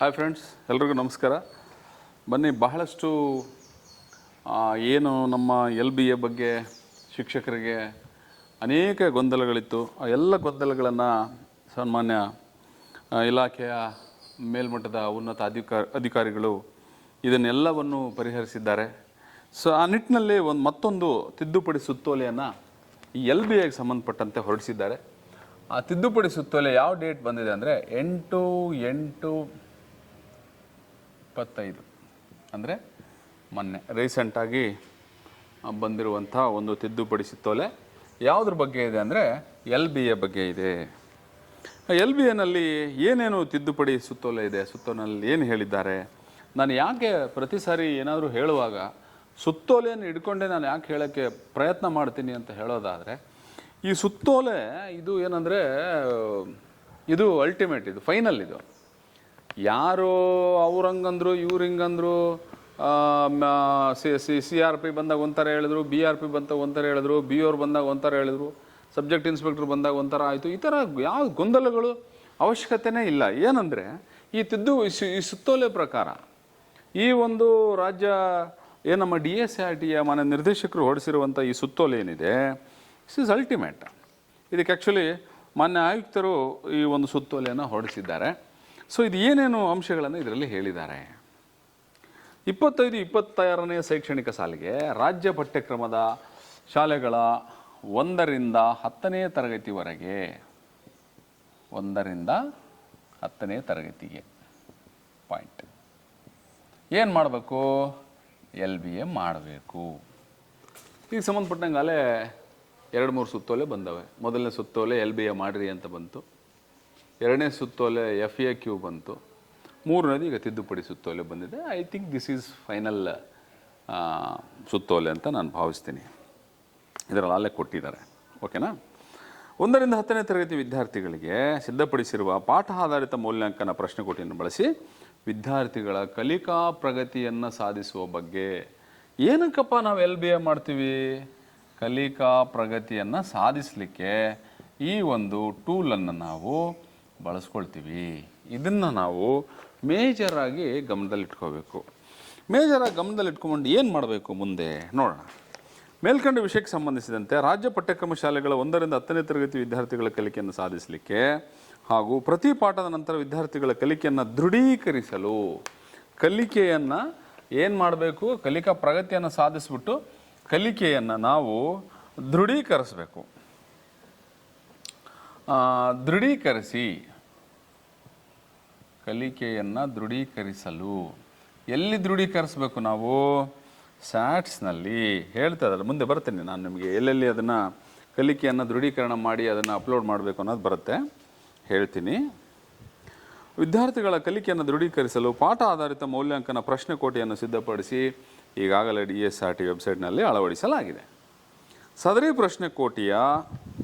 Hi friends ಎಲ್ರಿಗೂ ನಮಸ್ಕಾರ. ಬನ್ನಿ, ಬಹಳಷ್ಟು ಏನು ನಮ್ಮ ಎಲ್ ಬಿ ಎ ಬಗ್ಗೆ ಶಿಕ್ಷಕರಿಗೆ ಅನೇಕ ಗೊಂದಲಗಳಿತ್ತು. ಆ, ಎಲ್ಲ ಗೊಂದಲಗಳನ್ನು ಸನ್ಮಾನ್ಯ ಇಲಾಖೆಯ ಮೇಲ್ಮಟ್ಟದ ಉನ್ನತ ಅಧಿಕಾರ, ಅಧಿಕಾರಿಗಳು ಇದನ್ನೆಲ್ಲವನ್ನು ಪರಿಹರಿಸಿದ್ದಾರೆ. ಸೊ ಆ ನಿಟ್ಟಿನಲ್ಲಿ ಒಂದು, ಮತ್ತೊಂದು ತಿದ್ದುಪಡಿ ಸುತ್ತೋಲೆಯನ್ನು ಈ ಎಲ್ ಬಿ ಎಗೆ ಸಂಬಂಧಪಟ್ಟಂತೆ ಹೊರಡಿಸಿದ್ದಾರೆ. ಆ ತಿದ್ದುಪಡಿ ಸುತ್ತೋಲೆ ಯಾವ ಡೇಟ್ ಬಂದಿದೆ ಅಂದರೆ ಎಂಟು ಎಂಟು ಇಪ್ಪತ್ತೈದು. ಅಂದರೆ ಮೊನ್ನೆ. ರೀಸೆಂಟಾಗಿ ಬಂದಿರುವಂಥ ಒಂದು ತಿದ್ದುಪಡಿ ಸುತ್ತೋಲೆ ಯಾವುದ್ರ ಬಗ್ಗೆ ಇದೆ ಅಂದರೆ ಎಲ್ ಬಿ ಎ ಬಗ್ಗೆ ಇದೆ. ಎಲ್ ಬಿ ಎನಲ್ಲಿ ಏನೇನು ತಿದ್ದುಪಡಿ ಸುತ್ತೋಲೆ ಇದೆ? ಸುತ್ತೋನಲ್ಲಿ ಏನು ಹೇಳಿದ್ದಾರೆ? ನಾನು ಯಾಕೆ ಪ್ರತಿ ಸಾರಿ ಏನಾದರೂ ಹೇಳುವಾಗ ಸುತ್ತೋಲೆಯನ್ನು ಹಿಡ್ಕೊಂಡೆ ನಾನು ಯಾಕೆ ಹೇಳೋಕ್ಕೆ ಪ್ರಯತ್ನ ಮಾಡ್ತೀನಿ ಅಂತ ಹೇಳೋದಾದರೆ, ಈ ಸುತ್ತೋಲೆ ಇದು ಏನಂದರೆ, ಇದು ಅಲ್ಟಿಮೇಟ್ ಇದು ಫೈನಲ್ ಇದು. ಯಾರು ಅವ್ರು ಹಂಗಂದ್ರು ಇವ್ರು ಹಿಂಗಂದ್ರು ಸಿ ಸಿ ಆರ್ ಪಿ ಬಂದಾಗ ಒಂಥರ ಹೇಳಿದ್ರು, ಬಿ ಆರ್ ಪಿ ಬಂದಾಗ ಒಂಥರ ಹೇಳಿದ್ರು, ಬಿ ಓರ್ ಬಂದಾಗ ಒಂಥರ ಹೇಳಿದ್ರು, ಸಬ್ಜೆಕ್ಟ್ ಇನ್ಸ್ಪೆಕ್ಟರ್ ಬಂದಾಗ ಒಂಥರ ಆಯಿತು. ಈ ಥರ ಯಾವ ಗೊಂದಲಗಳು ಅವಶ್ಯಕತೆನೇ ಇಲ್ಲ. ಏನಂದರೆ, ಈ ತಿದ್ದು, ಈ ಸುತ್ತೋಲೆ ಪ್ರಕಾರ ಈ ಒಂದು ರಾಜ್ಯ ಏನು ನಮ್ಮ ಡಿ ಎಸ್ ಆರ್ ಟಿಯ ಮನೆ ನಿರ್ದೇಶಕರು ಹೊರಡಿಸಿರುವಂಥ ಈ ಸುತ್ತೋಲೆ ಏನಿದೆ ಇಸ್ ಇಸ್ ಅಲ್ಟಿಮೇಟ್ ಇದಕ್ಕೆ ಆ್ಯಕ್ಚುಲಿ ಮಾನ್ಯ ಆಯುಕ್ತರು ಈ ಒಂದು ಸುತ್ತೋಲೆಯನ್ನು ಹೊರಡಿಸಿದ್ದಾರೆ ಸೊ ಇದು ಏನೇನು ಅಂಶಗಳನ್ನು ಇದರಲ್ಲಿ ಹೇಳಿದ್ದಾರೆ? ಇಪ್ಪತ್ತೈದು, ಇಪ್ಪತ್ತಾರನೇ ಶೈಕ್ಷಣಿಕ ಸಾಲಿಗೆ ರಾಜ್ಯ ಪಠ್ಯಕ್ರಮದ ಶಾಲೆಗಳ ಒಂದರಿಂದ ಹತ್ತನೇ ತರಗತಿವರೆಗೆ, ಒಂದರಿಂದ ಹತ್ತನೇ ತರಗತಿಗೆ ಪಾಯಿಂಟ್. ಏನು ಮಾಡಬೇಕು? ಎಲ್ ಬಿ ಎ ಮಾಡಬೇಕು. ಈಗ ಸಂಬಂಧಪಟ್ಟಂಗೆ ಅಲ್ಲೇ ಎರಡು ಮೂರು ಸುತ್ತೋಲೆ ಬಂದವೆ. ಮೊದಲನೇ ಸುತ್ತೋಲೆ ಎಲ್ ಬಿ ಎ ಮಾಡಿರಿ ಅಂತ ಬಂತು. ಎರಡನೇ ಸುತ್ತೋಲೆ ಎಫ್ ಎ ಕ್ಯೂ ಬಂತು. ಮೂರನೇದು ಈಗ ತಿದ್ದುಪಡಿ ಸುತ್ತೋಲೆ ಬಂದಿದೆ. I think this is final ಸುತ್ತೋಲೆ ಅಂತ ನಾನು ಭಾವಿಸ್ತೀನಿ. ಇದರಲ್ಲಿ ಅಲ್ಲೇ ಕೊಟ್ಟಿದ್ದಾರೆ. ಓಕೆನಾ? ಒಂದರಿಂದ ಹತ್ತನೇ ತರಗತಿ ವಿದ್ಯಾರ್ಥಿಗಳಿಗೆ ಸಿದ್ಧಪಡಿಸಿರುವ ಪಾಠ ಆಧಾರಿತ ಮೌಲ್ಯಾಂಕನ ಪ್ರಶ್ನೆಕೋಟಿಯನ್ನು ಬಳಸಿ ವಿದ್ಯಾರ್ಥಿಗಳ ಕಲಿಕಾ ಪ್ರಗತಿಯನ್ನು ಸಾಧಿಸುವ ಬಗ್ಗೆ ಏನಕ್ಕಪ್ಪ ನಾವು ಎಲ್ ಬಿ ಎ ಮಾಡ್ತೀವಿ? ಕಲಿಕಾ ಪ್ರಗತಿಯನ್ನು ಸಾಧಿಸಲಿಕ್ಕೆ ಈ ಒಂದು ಟೂಲನ್ನು ನಾವು ಬಳಸ್ಕೊಳ್ತೀವಿ. ಇದನ್ನು ನಾವು ಮೇಜರಾಗಿ ಗಮನದಲ್ಲಿಟ್ಕೋಬೇಕು. ಮೇಜರಾಗಿ ಗಮನದಲ್ಲಿಟ್ಕೊಂಡು ಏನು ಮಾಡಬೇಕು ಮುಂದೆ? ನೋಡೋಣ. ಮೇಲ್ಕಂಡ ವಿಷಯಕ್ಕೆ ಸಂಬಂಧಿಸಿದಂತೆ ರಾಜ್ಯ ಪಠ್ಯಕ್ರಮ ಶಾಲೆಗಳ ಒಂದರಿಂದ ಹತ್ತನೇ ತರಗತಿ ವಿದ್ಯಾರ್ಥಿಗಳ ಕಲಿಕೆಯನ್ನು ಸಾಧಿಸಲಿಕ್ಕೆ ಹಾಗೂ ಪ್ರತಿ ಪಾಠದ ನಂತರ ವಿದ್ಯಾರ್ಥಿಗಳ ಕಲಿಕೆಯನ್ನು ದೃಢೀಕರಿಸಲು ಕಲಿಕೆಯನ್ನು ಏನು ಮಾಡಬೇಕು? ಕಲಿಕಾ ಪ್ರಗತಿಯನ್ನು ಸಾಧಿಸಿಬಿಟ್ಟು ಕಲಿಕೆಯನ್ನು ನಾವು ದೃಢೀಕರಿಸಬೇಕು. ದೃಢೀಕರಿಸಿ. ಕಲಿಕೆಯನ್ನು ದೃಢೀಕರಿಸಲು. ಎಲ್ಲಿ ದೃಢೀಕರಿಸಬೇಕು ನಾವು? ಸ್ಯಾಟ್ಸ್ನಲ್ಲಿ ಹೇಳ್ತಾ ಇದ್ದಾರೆ. ಮುಂದೆ ಬರ್ತೇನೆ ನಾನು ನಿಮಗೆ. ಎಲ್ಲೆಲ್ಲಿ ಅದನ್ನು ಕಲಿಕೆಯನ್ನು ದೃಢೀಕರಣ ಮಾಡಿ ಅದನ್ನು ಅಪ್ಲೋಡ್ ಮಾಡಬೇಕು ಅನ್ನೋದು ಬರುತ್ತೆ. ಹೇಳ್ತೀನಿ. ವಿದ್ಯಾರ್ಥಿಗಳ ಕಲಿಕೆಯನ್ನು ದೃಢೀಕರಿಸಲು ಪಾಠ ಆಧಾರಿತ ಮೌಲ್ಯಾಂಕನ ಪ್ರಶ್ನೆ ಕೋಟೆಯನ್ನು ಸಿದ್ಧಪಡಿಸಿ ಈಗಾಗಲೇ ಡಿ ಎಸ್ ಆರ್ ಟಿ ವೆಬ್ಸೈಟ್ನಲ್ಲಿ ಅಳವಡಿಸಲಾಗಿದೆ. ಸದರಿ ಪ್ರಶ್ನೆ ಕೋಟಿಯ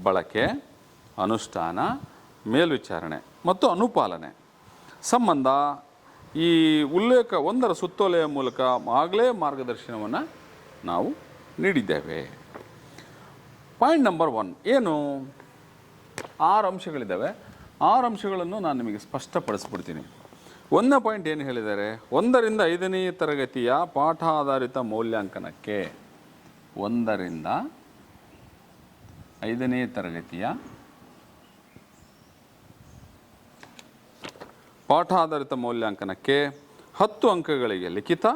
ಬಳಕೆ. ಅನುಷ್ಠಾನ, ಮೇಲ್ವಿಚಾರಣೆ ಮತ್ತು ಅನುಪಾಲನೆ. ಸಂಬಂಧ, ಈ ಉಲ್ಲೇಖ ಒಂದರ ಸುತ್ತೋಲೆಯ ಮೂಲಕ ಆಗಲೇ ಮಾರ್ಗದರ್ಶನವನ್ನು ನಾವು ನೀಡಿದ್ದೇವೆ. ಪಾಯಿಂಟ್ ನಂಬರ್ ಒನ್, ಏನು? ಆರು ಅಂಶಗಳಿದ್ದಾವೆ. ಆರು ಅಂಶಗಳನ್ನು ನಾನು ನಿಮಗೆ ಸ್ಪಷ್ಟಪಡಿಸ್ಬಿಡ್ತೀನಿ. ಒಂದನೇ ಪಾಯಿಂಟ್ ಏನು ಹೇಳಿದ್ದಾರೆ? ಒಂದರಿಂದ ಐದನೇ ತರಗತಿಯ ಪಾಠ ಆಧಾರಿತ ಮೌಲ್ಯಾಂಕನಕ್ಕೆ ಒಂದರಿಂದ ಐದನೇ ತರಗತಿಯ ಪಾಠ ಆಧಾರಿತ ಮೌಲ್ಯಾಂಕನಕ್ಕೆ ಹತ್ತು ಅಂಕಗಳಿಗೆ ಲಿಖಿತ,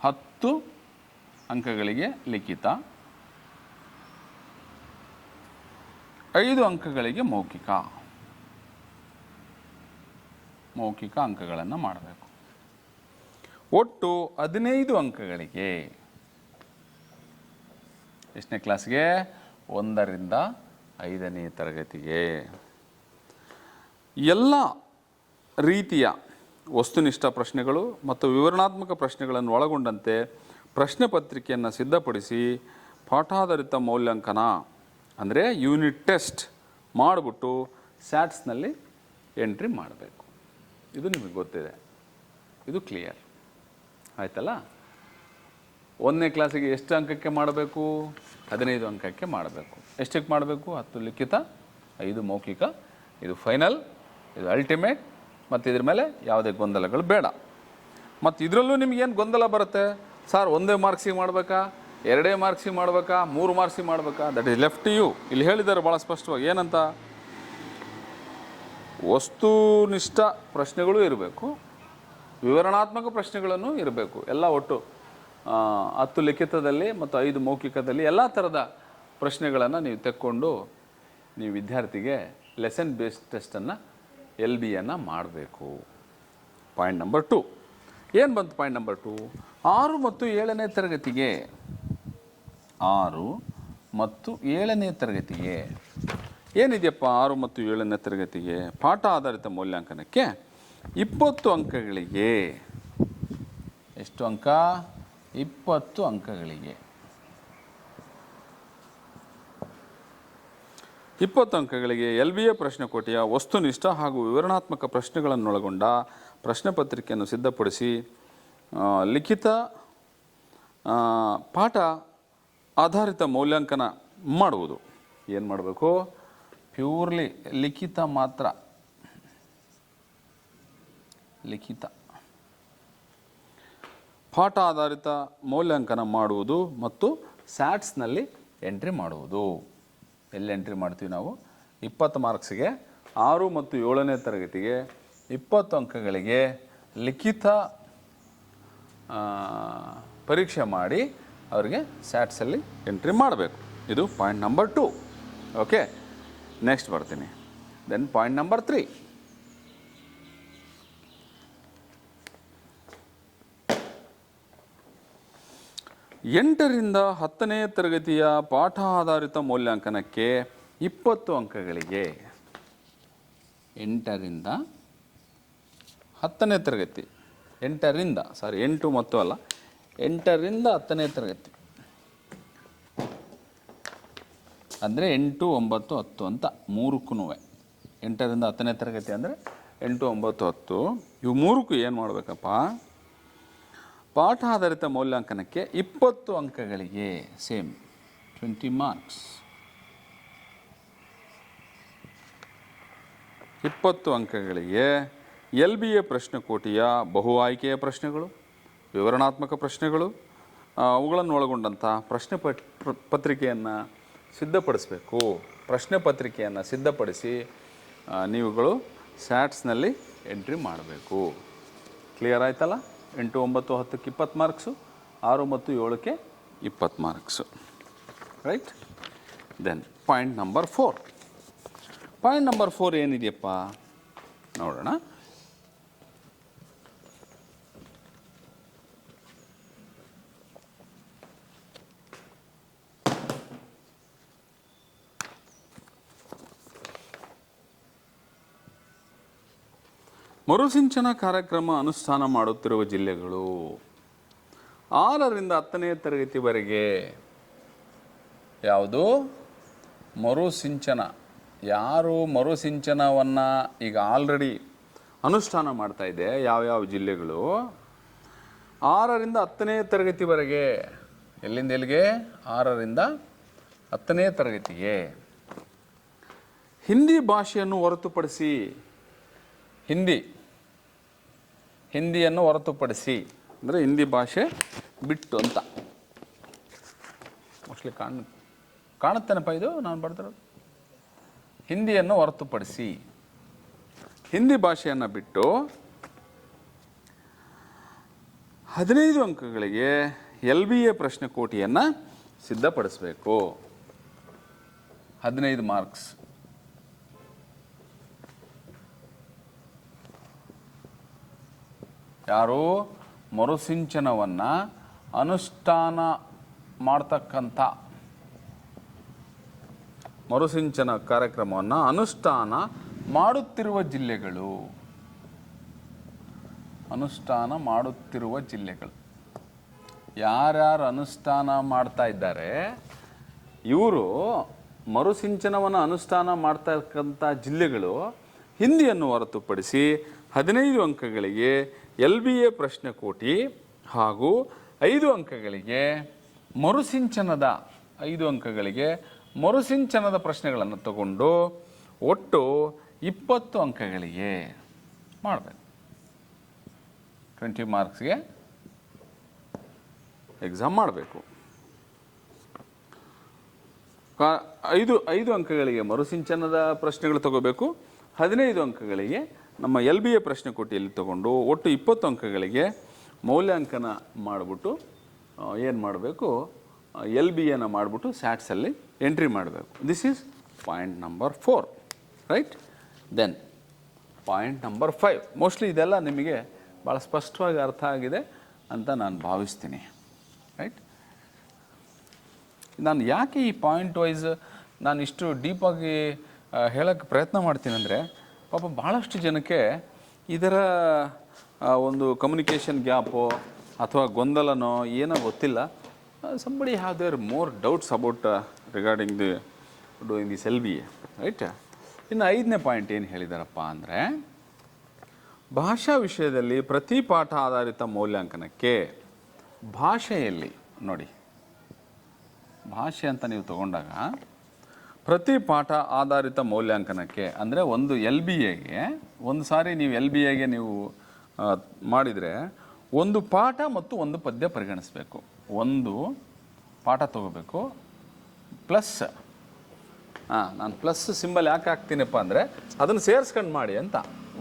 ಹತ್ತು ಅಂಕಗಳಿಗೆ ಲಿಖಿತ, ಐದು ಅಂಕಗಳಿಗೆ ಮೌಖಿಕ. ಮೌಖಿಕ ಅಂಕಗಳನ್ನು ಮಾಡಬೇಕು. ಒಟ್ಟು ಹದಿನೈದು ಅಂಕಗಳಿಗೆ ಎಷ್ಟನೇ ಕ್ಲಾಸ್ಗೆ ಒಂದರಿಂದ ಐದನೇ ತರಗತಿಗೆ. ಎಲ್ಲ ರೀತಿಯ ವಸ್ತುನಿಷ್ಠ ಪ್ರಶ್ನೆಗಳು ಮತ್ತು ವಿವರಣಾತ್ಮಕ ಪ್ರಶ್ನೆಗಳನ್ನು ಒಳಗೊಂಡಂತೆ ಪ್ರಶ್ನೆ ಪತ್ರಿಕೆಯನ್ನು ಸಿದ್ಧಪಡಿಸಿ ಪಾಠಾಧಾರಿತ ಮೌಲ್ಯಾಂಕನ, ಅಂದರೆ ಯೂನಿಟ್ ಟೆಸ್ಟ್ ಮಾಡಿಬಿಟ್ಟು ಸ್ಯಾಟ್ಸ್ನಲ್ಲಿ ಎಂಟ್ರಿ ಮಾಡಬೇಕು. ಇದು ನಿಮಗೆ ಗೊತ್ತಿದೆ. ಇದು ಕ್ಲಿಯರ್ ಆಯ್ತಲ್ಲ? ಒಂದನೇ ಕ್ಲಾಸಿಗೆ ಎಷ್ಟು ಅಂಕಕ್ಕೆ ಮಾಡಬೇಕು? ಹದಿನೈದು ಅಂಕಕ್ಕೆ ಮಾಡಬೇಕು. ಎಷ್ಟಕ್ಕೆ ಮಾಡಬೇಕು? ಹತ್ತು, ಲಿಖಿತ, ಐದು, ಮೌಖಿಕ. ಇದು ಫೈನಲ್ ಇದು ಅಲ್ಟಿಮೇಟ್ ಮತ್ತು ಇದ್ರ ಮೇಲೆ ಯಾವುದೇ ಗೊಂದಲಗಳು ಬೇಡ. ಮತ್ತು ಇದರಲ್ಲೂ ನಿಮಗೇನು ಗೊಂದಲ ಬರುತ್ತೆ? ಸರ್ ಒಂದೇ ಮಾರ್ಕ್ಸಿಗೆ ಮಾಡಬೇಕಾ? ಎರಡೇ ಮಾರ್ಕ್ಸಿಗೆ ಮಾಡಬೇಕಾ? ಮೂರು ಮಾರ್ಕ್ಸಿಗೆ ಮಾಡಬೇಕಾ? ದಟ್ ಈಸ್ ಲೆಫ್ಟ್ ಯು ಇಲ್ಲಿ ಹೇಳಿದ್ದಾರೆ ಭಾಳ ಸ್ಪಷ್ಟವಾಗಿ. ಏನಂತ? ವಸ್ತುನಿಷ್ಠ ಪ್ರಶ್ನೆಗಳು ಇರಬೇಕು. ವಿವರಣಾತ್ಮಕ ಪ್ರಶ್ನೆಗಳನ್ನು ಇರಬೇಕು. ಎಲ್ಲ ಒಟ್ಟು ಹತ್ತು ಲಿಖಿತದಲ್ಲಿ ಮತ್ತು ಐದು ಮೌಖಿಕದಲ್ಲಿ ಎಲ್ಲ ಥರದ ಪ್ರಶ್ನೆಗಳನ್ನು ನೀವು ತೆಕ್ಕೊಂಡು ನೀವು ವಿದ್ಯಾರ್ಥಿಗೆ ಲೆಸನ್ ಬೇಸ್ಡ್ ಟೆಸ್ಟನ್ನು ಎಲ್ ಬಿಯನ್ನು ಮಾಡಬೇಕು. Point number two. ಏನು ಬಂತು ಪಾಯಿಂಟ್ ನಂಬರ್ ಟು? ಆರು ಮತ್ತು ಏಳನೇ ತರಗತಿಗೆ. ಆರು ಮತ್ತು ಏಳನೇ ತರಗತಿಗೆ. ಏನಿದೆಯಪ್ಪ ಆರು ಮತ್ತು ಏಳನೇ ತರಗತಿಗೆ? ಪಾಠ ಆಧಾರಿತ ಮೌಲ್ಯಾಂಕನಕ್ಕೆ ಇಪ್ಪತ್ತು ಅಂಕಗಳಿಗೆ. ಎಷ್ಟು ಅಂಕ? ಇಪ್ಪತ್ತು ಅಂಕಗಳಿಗೆ. ಇಪ್ಪತ್ತು ಅಂಕಗಳಿಗೆ ಎಲ್ ಬಿ ಎ ಪ್ರಶ್ನೆಕೋಟಿಯ ವಸ್ತುನಿಷ್ಠ ಹಾಗೂ ವಿವರಣಾತ್ಮಕ ಪ್ರಶ್ನೆಗಳನ್ನೊಳಗೊಂಡ ಪ್ರಶ್ನೆ ಪತ್ರಿಕೆಯನ್ನು ಸಿದ್ಧಪಡಿಸಿ ಲಿಖಿತ ಪಾಠ ಆಧಾರಿತ ಮೌಲ್ಯಾಂಕನ ಮಾಡುವುದು. ಏನು ಮಾಡಬೇಕು? ಪ್ಯೂರ್ಲಿ ಲಿಖಿತ ಮಾತ್ರ. ಲಿಖಿತ. ಪಾಠ ಆಧಾರಿತ ಮೌಲ್ಯಾಂಕನ ಮಾಡುವುದು ಮತ್ತು ಸ್ಯಾಟ್ಸ್ನಲ್ಲಿ ಎಂಟ್ರಿ ಮಾಡುವುದು. ಎಲ್ಲಿ ಎಂಟ್ರಿ ಮಾಡ್ತೀವಿ ನಾವು? ಇಪ್ಪತ್ತು ಮಾರ್ಕ್ಸ್ಗೆ ಆರು ಮತ್ತು ಏಳನೇ ತರಗತಿಗೆ ಇಪ್ಪತ್ತು ಅಂಕಗಳಿಗೆ ಲಿಖಿತ ಪರೀಕ್ಷೆ ಮಾಡಿ ಅವರಿಗೆ ಸ್ಯಾಟ್ಸಲ್ಲಿ ಎಂಟ್ರಿ ಮಾಡಬೇಕು. ಇದು point number two okay next ಬರ್ತೀನಿ. ದೆನ್ ಪಾಯಿಂಟ್ ನಂಬರ್ ತ್ರೀ ಎಂಟರಿಂದ ಹತ್ತನೇ ತರಗತಿಯ ಪಾಠ ಆಧಾರಿತ ಮೌಲ್ಯಾಂಕನಕ್ಕೆ ಇಪ್ಪತ್ತು ಅಂಕಗಳಿಗೆ ಎಂಟರಿಂದ ಹತ್ತನೇ ತರಗತಿ. ಎಂಟರಿಂದ ಸಾರಿ ಎಂಟು ಮತ್ತು ಅಲ್ಲ, ಎಂಟರಿಂದ ಹತ್ತನೇ ತರಗತಿ. ಅಂದರೆ ಎಂಟು, ಒಂಬತ್ತು, ಹತ್ತು ಅಂತ ಮೂರಕ್ಕೂ ಎಂಟರಿಂದ ಹತ್ತನೇ ತರಗತಿ ಅಂದರೆ ಎಂಟು, ಒಂಬತ್ತು, ಹತ್ತು. ಇವು ಮೂರಕ್ಕೂ ಏನು ಮಾಡಬೇಕಪ್ಪ? ಪಾಠ ಆಧಾರಿತ ಮೌಲ್ಯಾಂಕನಕ್ಕೆ ಇಪ್ಪತ್ತು ಅಂಕಗಳಿಗೆ ಸೇಮ್ ಟ್ವೆಂಟಿ ಮಾರ್ಕ್ಸ್. ಇಪ್ಪತ್ತು ಅಂಕಗಳಿಗೆ ಎಲ್ ಬಿ ಎ ಪ್ರಶ್ನೆಕೋಟಿಯ ಬಹು ಆಯ್ಕೆಯ ಪ್ರಶ್ನೆಗಳು, ವಿವರಣಾತ್ಮಕ ಪ್ರಶ್ನೆಗಳು ಅವುಗಳನ್ನು ಒಳಗೊಂಡಂಥ ಪ್ರಶ್ನೆ ಪಟ್, ಪತ್ರಿಕೆಯನ್ನು ಸಿದ್ಧಪಡಿಸಬೇಕು. ಪ್ರಶ್ನೆ ಪತ್ರಿಕೆಯನ್ನು ಸಿದ್ಧಪಡಿಸಿ ನೀವುಗಳು ಸ್ಯಾಟ್ಸ್ನಲ್ಲಿ ಎಂಟ್ರಿ ಮಾಡಬೇಕು. ಕ್ಲಿಯರ್ ಆಯ್ತಲ್ಲ? ಎಂಟು, ಒಂಬತ್ತು, ಹತ್ತಕ್ಕೆ ಇಪ್ಪತ್ತು ಮಾರ್ಕ್ಸು, ಆರು ಮತ್ತು ಏಳಕ್ಕೆ ಇಪ್ಪತ್ತು marks. Right then point number four point number four ಏನಿದೆಯಪ್ಪ? ನೋಡೋಣ. ಮರುಸಿಂಚನ ಕಾರ್ಯಕ್ರಮ ಅನುಷ್ಠಾನ ಮಾಡುತ್ತಿರುವ ಜಿಲ್ಲೆಗಳು ಆರರಿಂದ ಹತ್ತನೇ ತರಗತಿವರೆಗೆ ಯಾವುದು? ಮರುಸಿಂಚನ. ಯಾರು ಮರುಸಿಂಚನವನ್ನು ಈಗ ಆಲ್ರೆಡಿ ಅನುಷ್ಠಾನ ಮಾಡ್ತಾ ಇದೆ, ಯಾವ್ಯಾವ ಜಿಲ್ಲೆಗಳು? ಆರರಿಂದ ಹತ್ತನೇ ತರಗತಿವರೆಗೆ ಎಲ್ಲಿಂದ ಎಲ್ಲಿಗೆ? ಆರರಿಂದ ಹತ್ತನೇ ತರಗತಿಗೆ. ಹಿಂದಿ ಭಾಷೆಯನ್ನು ಹೊರತುಪಡಿಸಿ ಹಿಂದಿ ಹಿಂದಿಯನ್ನು ಹೊರತುಪಡಿಸಿ. ಅಂದರೆ ಹಿಂದಿ ಭಾಷೆ ಬಿಟ್ಟು ಅಂತ. ಮೋಸ್ಟ್ಲಿ ಕಾಣ್, ಕಾಣುತ್ತೇನಪ್ಪ ಇದು? ನಾನು ಬರ್ತಿರೋದು ಹಿಂದಿಯನ್ನು ಹೊರತುಪಡಿಸಿ. ಹಿಂದಿ ಭಾಷೆಯನ್ನು ಬಿಟ್ಟು ಹದಿನೈದು ಅಂಕಗಳಿಗೆ ಎಲ್ ಬಿ ಎ ಪ್ರಶ್ನೆ ಕೋಟಿಯನ್ನು ಸಿದ್ಧಪಡಿಸಬೇಕು. ಹದಿನೈದು ಮಾರ್ಕ್ಸ್. ಯಾರು ಮರುಸಿಂಚನವನ್ನು ಅನುಷ್ಠಾನ ಮಾಡ್ತಕ್ಕಂಥ ಮರುಸಿಂಚನ ಕಾರ್ಯಕ್ರಮವನ್ನು ಅನುಷ್ಠಾನ ಮಾಡುತ್ತಿರುವ ಜಿಲ್ಲೆಗಳು. ಅನುಷ್ಠಾನ ಮಾಡುತ್ತಿರುವ ಜಿಲ್ಲೆಗಳು. ಯಾರ್ಯಾರು ಅನುಷ್ಠಾನ ಮಾಡ್ತಾ ಇದ್ದಾರೆ, ಇವರು ಮರುಸಿಂಚನವನ್ನು ಅನುಷ್ಠಾನ ಮಾಡ್ತಕ್ಕಂಥ ಜಿಲ್ಲೆಗಳು ಹಿಂದಿಯನ್ನು ಹೊರತುಪಡಿಸಿ ಹದಿನೈದು ಅಂಕಗಳಿಗೆ ಎಲ್ ಬಿ ಎ ಪ್ರಶ್ನೆ ಕೋಟಿ ಹಾಗೂ ಐದು ಅಂಕಗಳಿಗೆ ಮರುಸಿಂಚನದ ಐದು ಅಂಕಗಳಿಗೆ ಮರುಸಿಂಚನದ ಪ್ರಶ್ನೆಗಳನ್ನು ತಗೊಂಡು ಒಟ್ಟು ಇಪ್ಪತ್ತು ಅಂಕಗಳಿಗೆ ಮಾಡಬೇಕು. ಟ್ವೆಂಟಿ ಮಾರ್ಕ್ಸ್ಗೆ ಎಕ್ಸಾಮ್ ಮಾಡಬೇಕು. ಐದು ಐದು ಅಂಕಗಳಿಗೆ ಮರುಸಿಂಚನದ ಪ್ರಶ್ನೆಗಳು ತಗೋಬೇಕು. ಹದಿನೈದು ಅಂಕಗಳಿಗೆ ನಮ್ಮ ಎಲ್ ಬಿ ಎ ಪ್ರಶ್ನೆ ಕೊಟ್ಟಿಯಲ್ಲಿ ತಗೊಂಡು ಒಟ್ಟು ಇಪ್ಪತ್ತು ಅಂಕಗಳಿಗೆ ಮೌಲ್ಯಾಂಕನ ಮಾಡಿಬಿಟ್ಟು ಏನು ಮಾಡಬೇಕು? ಎಲ್ ಬಿ ಎನ ಮಾಡಿಬಿಟ್ಟು ಸ್ಯಾಟ್ಸಲ್ಲಿ ಎಂಟ್ರಿ ಮಾಡಬೇಕು. This is point number four right then point number five mostly ಇದೆಲ್ಲ ನಿಮಗೆ ಭಾಳ ಸ್ಪಷ್ಟವಾಗಿ ಅರ್ಥ ಆಗಿದೆ ಅಂತ ನಾನು ಭಾವಿಸ್ತೀನಿ ರೈಟ್ ನಾನು ಯಾಕೆ ಈ ಪಾಯಿಂಟ್ ವೈಸ್ ನಾನು ಇಷ್ಟು ಡೀಪಾಗಿ ಹೇಳೋಕ್ಕೆ ಪ್ರಯತ್ನ ಮಾಡ್ತೀನಿ ಅಂದರೆ ಪಾಪ ಭಾಳಷ್ಟು ಜನಕ್ಕೆ ಇದರ ಒಂದು ಕಮ್ಯುನಿಕೇಷನ್ ಗ್ಯಾಪು ಅಥವಾ ಗೊಂದಲನೋ ಏನೋ ಗೊತ್ತಿಲ್ಲ. Somebody have there more doubts about regarding the doing this L B A right ಇನ್ನು ಐದನೇ ಪಾಯಿಂಟ್ ಏನು ಹೇಳಿದಾರಪ್ಪ ಅಂದರೆ, ಭಾಷಾ ವಿಷಯದಲ್ಲಿ ಪ್ರತಿ ಪಾಠ ಆಧಾರಿತ ಮೌಲ್ಯಾಂಕನಕ್ಕೆ ಭಾಷೆಯಲ್ಲಿ, ನೋಡಿ, ಭಾಷೆ ಅಂತ ನೀವು ತಗೊಂಡಾಗ ಪ್ರತಿ ಪಾಠ ಆಧಾರಿತ ಮೌಲ್ಯಾಂಕನಕ್ಕೆ, ಅಂದರೆ ಒಂದು ಎಲ್ ಬಿ ಎಗೆ, ಒಂದು ಸಾರಿ ನೀವು ಎಲ್ ಬಿ ಎಗೆ ನೀವು ಮಾಡಿದರೆ ಒಂದು ಪಾಠ ಮತ್ತು ಒಂದು ಪದ್ಯ ಪರಿಗಣಿಸಬೇಕು. ಒಂದು ಪಾಠ ತಗೋಬೇಕು, ಪ್ಲಸ್ ಹಾಂ ನಾನು ಪ್ಲಸ್ ಸಿಂಬಲ್ ಯಾಕೆ ಹಾಕ್ತೀನಪ್ಪ ಅಂದರೆ ಅದನ್ನು ಸೇರಿಸ್ಕೊಂಡು ಮಾಡಿ ಅಂತ.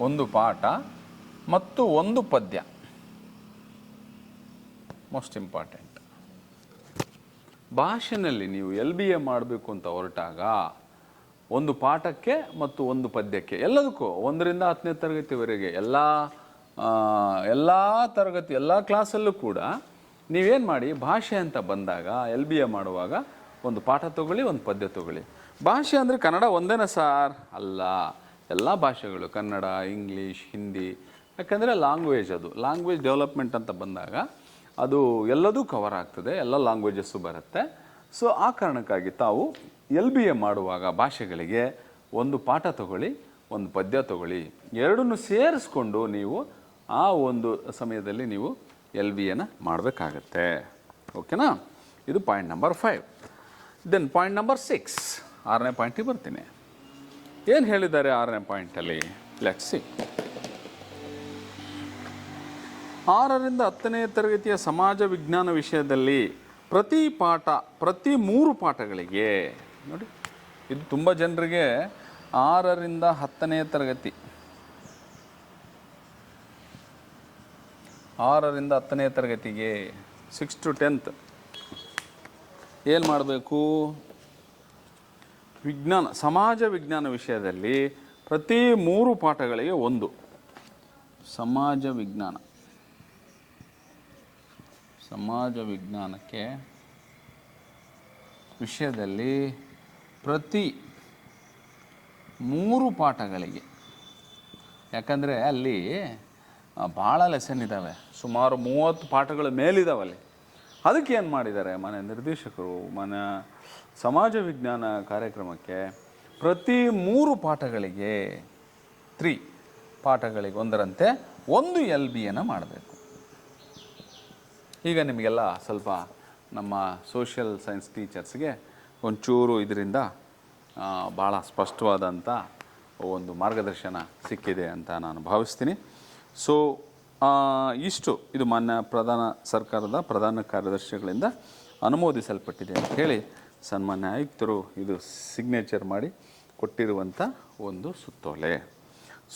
ಒಂದು ಪಾಠ ಮತ್ತು ಒಂದು ಪದ್ಯ. Most important. ಭಾಷೆನಲ್ಲಿ ನೀವು ಎಲ್ ಬಿ ಎ ಮಾಡಬೇಕು ಅಂತ ಹೊರಟಾಗ ಒಂದು ಪಾಠಕ್ಕೆ ಮತ್ತು ಒಂದು ಪದ್ಯಕ್ಕೆ ಎಲ್ಲದಕ್ಕೂ ಒಂದರಿಂದ ಹತ್ತನೇ ತರಗತಿವರೆಗೆ ಎಲ್ಲ ಎಲ್ಲ ತರಗತಿ, ಎಲ್ಲ ಕ್ಲಾಸಲ್ಲೂ ಕೂಡ ನೀವೇನು ಮಾಡಿ ಭಾಷೆ ಅಂತ ಬಂದಾಗ ಎಲ್ ಬಿ ಎ ಮಾಡುವಾಗ ಒಂದು ಪಾಠ ತಗೊಳ್ಳಿ, ಒಂದು ಪದ್ಯ ತಗೊಳ್ಳಿ. ಭಾಷೆ ಅಂದರೆ ಕನ್ನಡ ಒಂದೇನ ಸಾರ್? ಅಲ್ಲ, ಎಲ್ಲ ಭಾಷೆಗಳು, ಕನ್ನಡ, ಇಂಗ್ಲೀಷ್, ಹಿಂದಿ, ಯಾಕಂದರೆ ಲ್ಯಾಂಗ್ವೇಜ್ ಅದು. ಲ್ಯಾಂಗ್ವೇಜ್ ಡೆವಲಪ್ಮೆಂಟ್ ಅಂತ ಬಂದಾಗ ಅದು ಎಲ್ಲದೂ ಕವರ್ ಆಗ್ತದೆ, ಎಲ್ಲ ಲ್ಯಾಂಗ್ವೇಜಸ್ಸು ಬರುತ್ತೆ. ಸೊ ಆ ಕಾರಣಕ್ಕಾಗಿ ತಾವು ಎಲ್ ಬಿ ಎ ಮಾಡುವಾಗ ಭಾಷೆಗಳಿಗೆ ಒಂದು ಪಾಠ ತಗೊಳ್ಳಿ, ಒಂದು ಪದ್ಯ ತಗೊಳ್ಳಿ. ಎರಡನ್ನು ಸೇರಿಸ್ಕೊಂಡು ನೀವು ಆ ಒಂದು ಸಮಯದಲ್ಲಿ ನೀವು ಎಲ್ ಬಿ ಎನ ಮಾಡಬೇಕಾಗತ್ತೆ. ಓಕೆನಾ ಇದು point number five then point number six ಆರನೇ ಪಾಯಿಂಟಿಗೆ ಬರ್ತೀನಿ. ಏನು ಹೇಳಿದ್ದಾರೆ ಆರನೇ ಪಾಯಿಂಟಲ್ಲಿ ಲೆಟ್ ಸಿ ಆರರಿಂದ ಹತ್ತನೇ ತರಗತಿಯ ಸಮಾಜ ವಿಜ್ಞಾನ ವಿಷಯದಲ್ಲಿ ಪ್ರತಿ ಪಾಠ, ಪ್ರತಿ ಮೂರು ಪಾಠಗಳಿಗೆ, ನೋಡಿ, ಇದು ತುಂಬ ಜನರಿಗೆ ಆರರಿಂದ ಹತ್ತನೇ ತರಗತಿ. ಆರರಿಂದ ಹತ್ತನೇ ತರಗತಿಗೆ ಸಿಕ್ಸ್ ಟು ಟೆಂತ್ ಏನು ಮಾಡಬೇಕು? ವಿಜ್ಞಾನ, ಸಮಾಜ ವಿಜ್ಞಾನ ವಿಷಯದಲ್ಲಿ ಪ್ರತಿ ಮೂರು ಪಾಠಗಳಿಗೆ ಒಂದು. ಸಮಾಜ ವಿಜ್ಞಾನ. ಸಮಾಜ ವಿಜ್ಞಾನಕ್ಕೆ ವಿಷಯದಲ್ಲಿ ಪ್ರತಿ ಮೂರು ಪಾಠಗಳಿಗೆ, ಯಾಕಂದರೆ ಅಲ್ಲಿ ಭಾಳ ಲೆಸನ್ ಇದ್ದಾವೆ ಸುಮಾರು ಮೂವತ್ತು ಪಾಠಗಳ ಮೇಲಿದ್ದಾವೆ ಅಲ್ಲಿ. ಅದಕ್ಕೆ ಏನು ಮಾಡಿದ್ದಾರೆ? ಮನೆ ನಿರ್ದೇಶಕರು ಮನೆ ಸಮಾಜ ವಿಜ್ಞಾನ ಕಾರ್ಯಕ್ರಮಕ್ಕೆ ಪ್ರತಿ ಮೂರು ಪಾಠಗಳಿಗೆ ತ್ರೀ ಪಾಠಗಳಿಗೆ ಒಂದರಂತೆ ಒಂದು ಎಲ್ ಬಿಯನ್ನು ಮಾಡಬೇಕು. ಈಗ ನಿಮಗೆಲ್ಲ ಸ್ವಲ್ಪ ನಮ್ಮ ಸೋಷಿಯಲ್ ಸೈನ್ಸ್ ಟೀಚರ್ಸ್ಗೆ ಒಂಚೂರು ಇದರಿಂದ ಭಾಳ ಸ್ಪಷ್ಟವಾದಂಥ ಒಂದು ಮಾರ್ಗದರ್ಶನ ಸಿಕ್ಕಿದೆ ಅಂತ ನಾನು ಭಾವಿಸ್ತೀನಿ. ಸೊ ಇಷ್ಟು. ಇದು ಮಾನ್ಯ ಪ್ರಧಾನ ಸರ್ಕಾರದ ಪ್ರಧಾನ ಕಾರ್ಯದರ್ಶಿಗಳಿಂದ ಅನುಮೋದಿಸಲ್ಪಟ್ಟಿದೆ ಅಂತ ಹೇಳಿ ಸನ್ಮಾನ್ಯ ಆಯುಕ್ತರು ಇದು ಸಿಗ್ನೇಚರ್ ಮಾಡಿ ಕೊಟ್ಟಿರುವಂಥ ಒಂದು ಸುತ್ತೋಲೆ.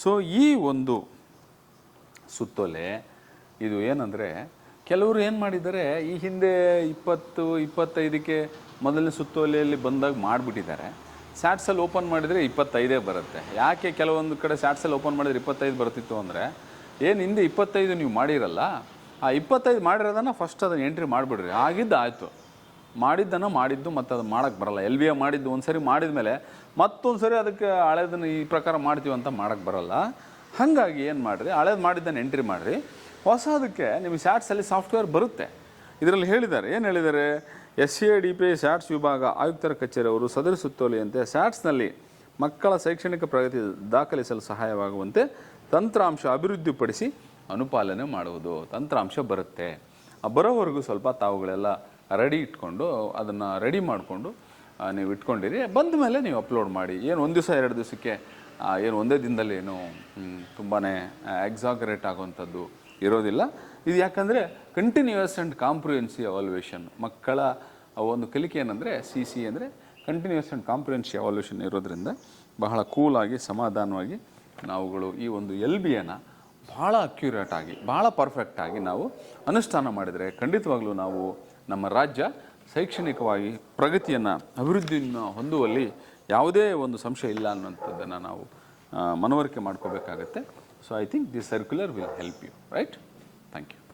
ಸೊ ಈ ಒಂದು ಸುತ್ತೋಲೆ ಇದು ಏನಂದರೆ ಕೆಲವರು ಏನು ಮಾಡಿದ್ದಾರೆ, ಈ ಹಿಂದೆ ಇಪ್ಪತ್ತು, ಇಪ್ಪತ್ತೈದಕ್ಕೆ ಮೊದಲನೇ ಸುತ್ತೋಲೆಯಲ್ಲಿ ಬಂದಾಗ ಮಾಡಿಬಿಟ್ಟಿದ್ದಾರೆ. ಸ್ಯಾಟ್ಸಲ್ಲಿ ಓಪನ್ ಮಾಡಿದರೆ ಇಪ್ಪತ್ತೈದೇ ಬರುತ್ತೆ. ಯಾಕೆ ಕೆಲವೊಂದು ಕಡೆ ಸ್ಯಾಟ್ಸಲ್ಲಿ ಓಪನ್ ಮಾಡಿದರೆ ಇಪ್ಪತ್ತೈದು ಬರ್ತಿತ್ತು ಅಂದರೆ, ಏನು ಹಿಂದೆ ಇಪ್ಪತ್ತೈದು ನೀವು ಮಾಡಿರಲ್ಲ, ಆ ಇಪ್ಪತ್ತೈದು ಮಾಡಿರೋದನ್ನು ಫಸ್ಟ್ ಅದನ್ನು ಎಂಟ್ರಿ ಮಾಡಿಬಿಡ್ರಿ. ಆಗಿದ್ದು ಆಯಿತು. ಮಾಡಿದ್ದನ್ನು ಮಾಡಿದ್ದು ಮತ್ತು ಅದು ಮಾಡೋಕ್ಕೆ ಬರಲ್ಲ. ಎಲ್ ಬಿ ಎ ಮಾಡಿದ್ದು ಒಂದು ಸರಿ ಮಾಡಿದ ಮೇಲೆ ಮತ್ತೊಂದು ಸರಿ ಅದಕ್ಕೆ ಹಳೇದನ್ನು ಈ ಪ್ರಕಾರ ಮಾಡ್ತೀವಿ ಅಂತ ಮಾಡೋಕ್ಕೆ ಬರಲ್ಲ. ಹಾಗಾಗಿ ಏನು ಮಾಡಿರಿ, ಹಳೇದು ಮಾಡಿದ್ದನ್ನು ಎಂಟ್ರಿ ಮಾಡಿರಿ. ಹೊಸದಕ್ಕೆ ನಿಮಗೆ ಸ್ಯಾಟ್ಸಲ್ಲಿ ಸಾಫ್ಟ್ವೇರ್ ಬರುತ್ತೆ. ಇದರಲ್ಲಿ ಹೇಳಿದ್ದಾರೆ, ಏನು ಹೇಳಿದ್ದಾರೆ? S C A D P SATS ವಿಭಾಗ ಆಯುಕ್ತರ ಕಚೇರಿ ಅವರು ಸದರಿ ಸುತ್ತೋಲೆಯಂತೆ ಸ್ಯಾಟ್ಸ್ನಲ್ಲಿ ಮಕ್ಕಳ ಶೈಕ್ಷಣಿಕ ಪ್ರಗತಿ ದಾಖಲಿಸಲು ಸಹಾಯವಾಗುವಂತೆ ತಂತ್ರಾಂಶ ಅಭಿವೃದ್ಧಿಪಡಿಸಿ ಅನುಪಾಲನೆ ಮಾಡುವುದು ತಂತ್ರಾಂಶ ಬರುತ್ತೆ. ಬರೋವರೆಗೂ ಸ್ವಲ್ಪ ತಾವುಗಳೆಲ್ಲ ರೆಡಿ ಇಟ್ಕೊಂಡು ಅದನ್ನು ರೆಡಿ ಮಾಡಿಕೊಂಡು ನೀವು ಇಟ್ಕೊಂಡಿರಿ. ಬಂದ ಮೇಲೆ ನೀವು ಅಪ್ಲೋಡ್ ಮಾಡಿ. ಏನು ಒಂದು ದಿವಸ, ಎರಡು ದಿವಸಕ್ಕೆ ಏನು ಒಂದೇ ದಿನದಲ್ಲಿ ಏನು ತುಂಬಾ ಎಕ್ಸಾಗರೇಟ್ ಆಗುವಂಥದ್ದು. ಇರೋದಿಲ್ಲ. ಇದು ಯಾಕಂದರೆ ಕಂಟಿನ್ಯೂಯಸ್ ಆ್ಯಂಡ್ ಕಾಂಪ್ರಿಹೆನ್ಸಿ ಅವಾಲ್ಯೂಷನ್ ಮಕ್ಕಳ ಒಂದು ಕಲಿಕೆ ಏನಂದರೆ ಸಿ ಸಿ ಅಂದರೆ ಕಂಟಿನ್ಯೂಯಸ್ ಆ್ಯಂಡ್ ಕಾಂಪ್ರಿಹೆನ್ಸಿ ಅವಾಲ್ಯೂಷನ್ ಇರೋದ್ರಿಂದ ಬಹಳ ಕೂಲಾಗಿ ಸಮಾಧಾನವಾಗಿ ನಾವುಗಳು ಈ ಒಂದು ಎಲ್ ಬಿಯನ್ನು ಭಾಳ ಅಕ್ಯುರೇಟ್ ಆಗಿ ಭಾಳ ಪರ್ಫೆಕ್ಟಾಗಿ ನಾವು ಅನುಷ್ಠಾನ ಮಾಡಿದರೆ ಖಂಡಿತವಾಗ್ಲೂ ನಾವು ನಮ್ಮ ರಾಜ್ಯ ಶೈಕ್ಷಣಿಕವಾಗಿ ಪ್ರಗತಿಯನ್ನು ಅಭಿವೃದ್ಧಿಯನ್ನು ಹೊಂದುವಲ್ಲಿ ಯಾವುದೇ ಒಂದು ಸಂಶಯ ಇಲ್ಲ ಅನ್ನೋಂಥದ್ದನ್ನು ನಾವು ಮನವರಿಕೆ ಮಾಡ್ಕೋಬೇಕಾಗತ್ತೆ. So, I think this circular will help you, right. Thank you.